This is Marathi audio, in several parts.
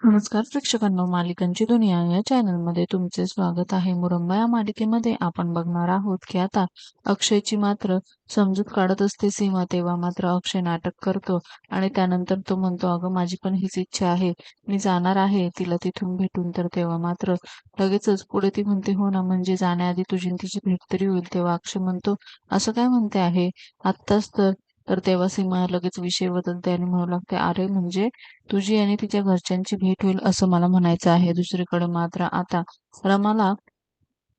नमस्कार प्रेक्षकांनो. मालिकांची दुनिया या चॅनलमध्ये तुमचे स्वागत आहे. मुरंबा या मालिकेमध्ये आपण बघणार आहोत की आता अक्षयची मात्र समजूत काढत असते सीमा तेव्हा मात्र अक्षय नाटक करतो आणि त्यानंतर तो म्हणतो अगं माझी पण हीच इच्छा आहे. मी जाणार आहे. तिला तिथून भेटून तर तेव्हा मात्र लगेचच पुढे ती म्हणते हो ना म्हणजे जाण्याआधी तुझी तिची भेट तरी होईल. तेव्हा अक्षय म्हणतो असं काय म्हणते आहे? आत्ताच तर तर तेव्हा सीमा लगेच विषय बदलते आणि म्हणू लागते अरे म्हणजे तुझी आणि तिच्या घरच्यांची भेट होईल असं मला म्हणायचं आहे. दुसरीकडे मात्र आता रमाला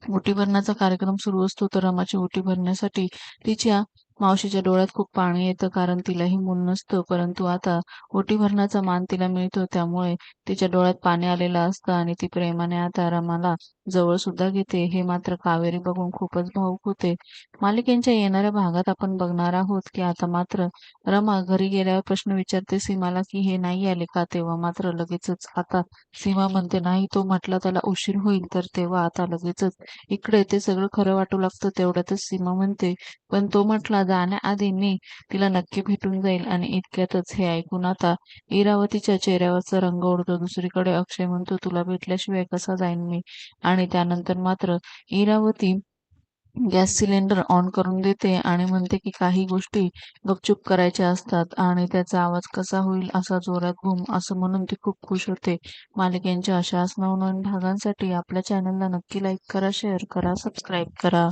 ओटी भरण्याचा कार्यक्रम सुरू असतो तर रमाची ओटी भरण्यासाठी तिच्या मावशीच्या डोळ्यात खूप पाणी येतं कारण तिलाही मूल नसतं. परंतु आता ओटी भरण्याचा मान तिला मिळतो. त्यामुळे तिच्या डोळ्यात पाणी आलेलं असतं आणि ती प्रेमाने आता रमाला जवळ सुद्धा घेते. हे मात्र कावेरी बघून खूपच भाऊक होते. मालिकेच्या येणाऱ्या भागात आपण बघणार आहोत की आता मात्र रमा घरी गेल्यावर प्रश्न विचारते सीमाला की हे नाही आले का? तेव्हा मात्र लगेचच आता सीमा म्हणते नाही तो म्हटला त्याला उशीर होईल. तर तेव्हा आता लगेचच इकडे ते सगळं खरं वाटू लागतं तेवढ्यातच सीमा म्हणते पण तो म्हटला जाण्याआधी मी तिला नक्की भेटून जाईल आणि इतक्यातच हे ऐकून आता इरावतीच्या चेहऱ्यावरचा रंग उडतो दुसरीकडे अक्षय म्हणतो तुला भेटल्याशिवाय कसा जाईन मी? आणि त्यानंतर मात्र इरावती गॅस सिलेंडर ऑन करून देते आणि म्हणते की काही गोष्टी गपचूप करायच्या असतात आणि त्याचा आवाज कसा होईल असा जोरात घुम असं म्हणून ती खूप खुश होते. मालिकेच्या अशाच नवनवीन भागांसाठी आपल्या चॅनलला नक्की लाईक करा शेअर करा सबस्क्राईब करा.